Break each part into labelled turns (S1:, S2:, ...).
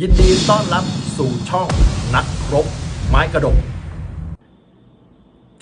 S1: ยินดีต้อนรับสู่ช่องนักรบ ไม้กระดก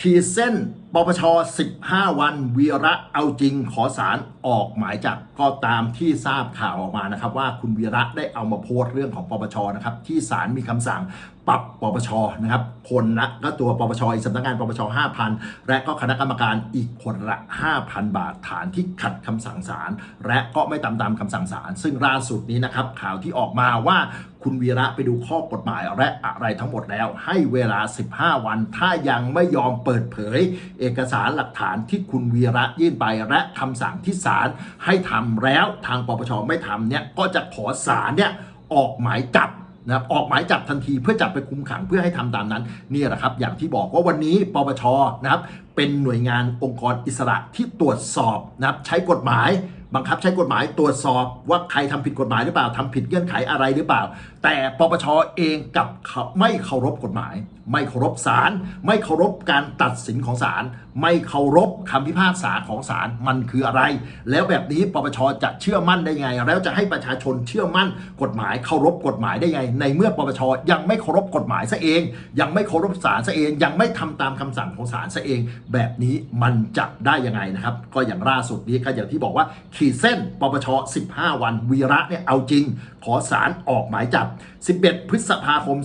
S1: ขีดเส้นปปช 15 วันวีระเอาจริงขอสารออกหมายจับก็ตามที่ทราบข่าวออกมานะครับ ว่าคุณวีระได้เอามาโพสต์เรื่องของปปชนะครับที่ศาลมีคำสั่งปรับปปชนะครับคนละก็ตัวปปชอีกสำนักงานปปช5,000 และก็คณะกรรมการอีกคนละ 5,000 บาทฐานที่ขัดคำสั่งศาลและก็ไม่ตามตามคำสั่งศาลซึ่งล่าสุดนี้นะครับข่าวที่ออกมาว่าคุณวีระไปดูข้อกฎหมายและอะไรทั้งหมดแล้ว ให้เวลา 15 วัน ถ้ายังไม่ยอมเปิดเผย เอกสารหลักฐานที่คุณวีระยื่นไปและคำสั่งที่ศาลให้ทำแล้วทางปปชไม่ทำเนี่ยก็จะขอศาลเนี่ยออกหมายจับ นะครับออกหมายจับทันทีเพื่อจับไปคุมขังเพื่อให้ทำตามนั้นนี่แหละครับ อย่างที่บอกว่าวันนี้ปปชนะครับเป็นหน่วยงานองค์กรอิสระที่ตรวจสอบนะครับใช้กฎหมาย บังคับใช้กฎหมายตรวจสอบว่าใครทำผิดกฎหมายหรือเปล่าทำผิดเงื่อนไขอะไรหรือเปล่า แต่ปปชเองกับเขาไม่เคารพกฎหมาย ไม่เคารพศาลไม่เคารพการตัดสินของศาลไม่เคารพคำพิพากษาของศาลมันคืออะไร แล้วแบบนี้ปปชจะเชื่อมั่นได้ไง แล้วจะให้ประชาชนเชื่อมั่นกฎหมายเคารพกฎหมายได้ไง ในเมื่อปปชยังไม่เคารพกฎหมายซะเอง ยังไม่เคารพศาลซะเอง ยังไม่ทำตามคำสั่งของศาลซะเอง แบบนี้มันจะได้ยังไงนะครับ ก็อย่างล่าสุดนี้ก็อย่างที่บอกว่าขีดเส้น ปปช 15 วัน วีระเนี่ยเอาจริง ขอสารออกหมายจับ 11 พฤษภาคม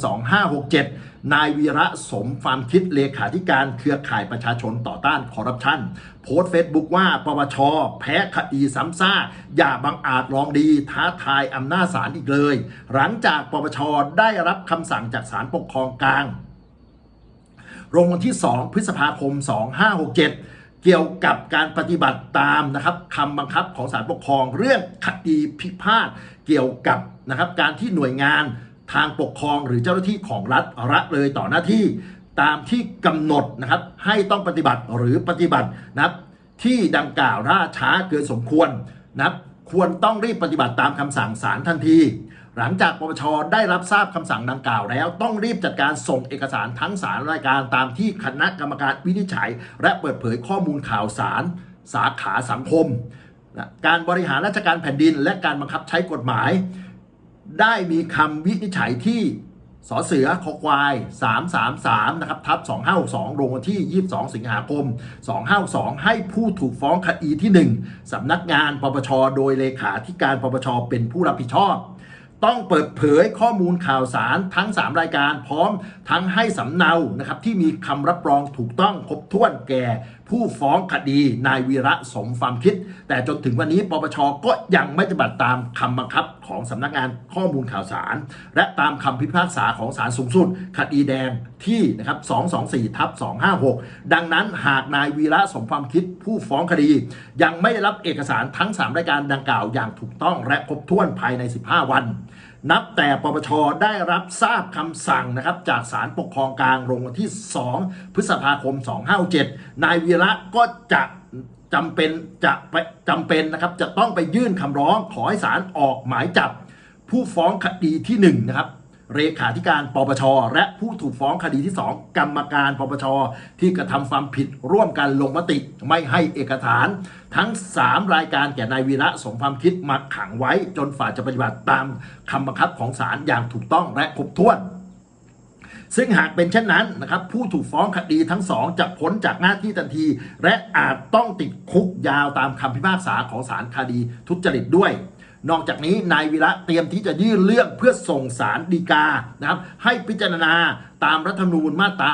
S1: 2567 นายวีระสมความคิดเลขาธิการเครือข่ายประชาชนต่อต้านคอร์รัปชันโพสต์เฟซบุ๊กว่า ปปช แพ้คดีซ้ำซากอย่าบังอาจลองดี ท้าทายอำนาจศาลอีกเลย หลังจากปปช ได้รับคำสั่งจากศาลปกครองกลางลงวันที่ 2 พฤษภาคม 2567 เกี่ยวกับการปฏิบัติตามนะครับคำบังคับของศาลปกครอง เรื่องคดีพิพาทเกี่ยวกับนะครับการที่หน่วยงานทางปกครองหรือเจ้าหน้าที่ของรัฐละเลยต่อหน้าที่ตามที่กำหนดนะครับให้ต้องปฏิบัติหรือปฏิบัตินะครับที่ดังกล่าวล่าช้าเกินสมควรนะครับควรต้องรีบปฏิบัติตามคำสั่งศาลทันที หลังจากปปชได้รับทราบคำสั่งดังกล่าวแล้ว ต้องรีบจัดการส่งเอกสารทั้งสารรายการตามที่คณะกรรมการวินิจฉัย และเปิดเผยข้อมูลข่าวสาร สาขาสังคมนะการบริหารราชการแผ่นดิน และการบังคับใช้กฎหมาย ได้มีคำวินิจฉัยที่สอเสือคอควาย 333 นะครับ ทับ 2562ลงวันที่ 22 สิงหาคม 2562ให้ผู้ถูกฟ้องคดีที่ 1สำนักงานปปช โดยเลขาธิการปปช เป็นผู้รับผิดชอบ ต้องเปิดเผยข้อมูลข่าวสารทั้ง 3 รายการพร้อมทั้งให้สำเนานะครับที่มีคำรับรองถูกต้องครบถ้วนแก่ผู้ฟ้องคดีนายวีระสมความคิด แต่จนถึงวันนี้ปปชก็ยังไม่ปฏิบัติตามคำบังคับของสำนักงานข้อมูลข่าวสาร และตามคำพิพากษาของศาลสูงสุดคดีแดงที่นะครับ 224 ทับ 256 ดังนั้นหากนายวีระสมความคิดผู้ฟ้องคดี ยังไม่ได้รับเอกสารทั้ง 3 รายการดังกล่าวอย่างถูกต้องและครบถ้วนภายใน 15 วัน นับแต่ปปชได้รับทราบคำสั่งนะครับจากศาลปกครองกลางลงวันที่ 2 พฤษภาคม 257 นายวีระก็จะจำเป็นจะไปจำเป็นนะครับจะต้องไปยื่นคำร้องขอให้ศาลออกหมายจับ ผู้ฟ้องคดีที่1นะครับ เลขาธิการปปช และผู้ถูกฟ้องคดีที่ 2 กรรมการปปช ที่กระทำความผิดร่วมกันลงมติไม่ให้เอกสาร ทั้ง 3 รายการแก่นายวีระสมความคิดมาขังไว้จนฝ่าจะปฏิบัติตามคำบังคับของศาลอย่างถูกต้องและครบถ้วนซึ่งหากเป็นเช่นนั้นนะครับผู้ถูกฟ้องคดีทั้งสองจะพ้นจากหน้าที่ทันที และอาจต้องติดคุกยาวตามคำพิพากษาของศาลคดีทุจริตด้วย นอกจากนี้นายวีระเตรียมที่จะยื่นเรื่องเพื่อส่งสารดีกานะครับให้พิจารณาตามรัฐธรรมนูญมาตรา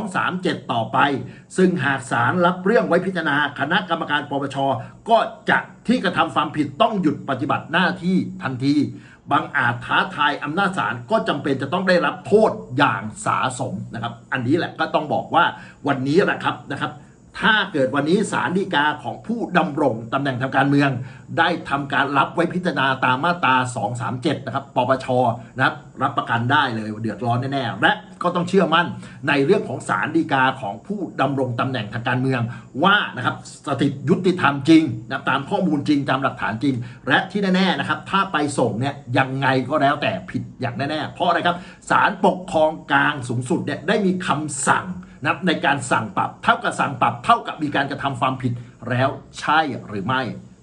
S1: 237 ต่อไป ซึ่งหากศาลรับเรื่องไว้พิจารณาคณะกรรมการปปช ก็จะที่กระทำความผิดต้องหยุดปฏิบัติหน้าที่ทันที บางอาจท้าทายอำนาจศาลก็จำเป็นจะต้องได้รับโทษอย่างสาสมนะครับ อันนี้แหละก็ต้องบอกว่าวันนี้แหละครับนะครับ ถ้าเกิดวันนี้ศาลฎีกาของผู้ดำรงตำแหน่งทางการเมือง ได้ทำการรับไว้พิจารณาตามมาตรา 237 นะครับ ปปช นะครับ รับประกันได้เลยเดือดร้อนแน่ๆ และก็ต้องเชื่อมั่นในเรื่องของศาลฎีกาของผู้ดำรงตำแหน่งทางการเมือง ว่านะครับสถิตยุติธรรมจริงนะตามข้อมูลจริงตามหลักฐานจริง และที่แน่ๆนะครับถ้าไปส่งเนี่ยยังไงก็แล้วแต่ผิดอย่างแน่ๆเพราะอะไรครับศาลปกครองกลางสูงสุดเนี่ยได้มีคำสั่ง นับในการสั่งปรับเท่ากับสั่งปรับเท่ากับมีการกระทำความผิดแล้วใช่หรือไม่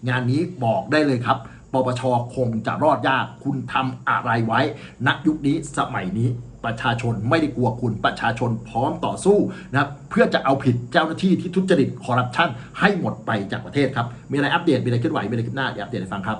S1: งานนี้บอกได้เลยครับปปชคงจะรอดยากคุณทำอะไรไว้ณยุคนี้สมัยนี้ประชาชนไม่ได้กลัวคุณประชาชนพร้อมต่อสู้นะครับเพื่อจะเอาผิดเจ้าหน้าที่ที่ทุจริตคอร์รัปชันให้หมดไปจากประเทศครับ มีอะไรอัปเดตมีอะไรเคลื่อนไหวมีอะไรขึ้นหน้าเดี๋ยวอัปเดตให้ฟังครับ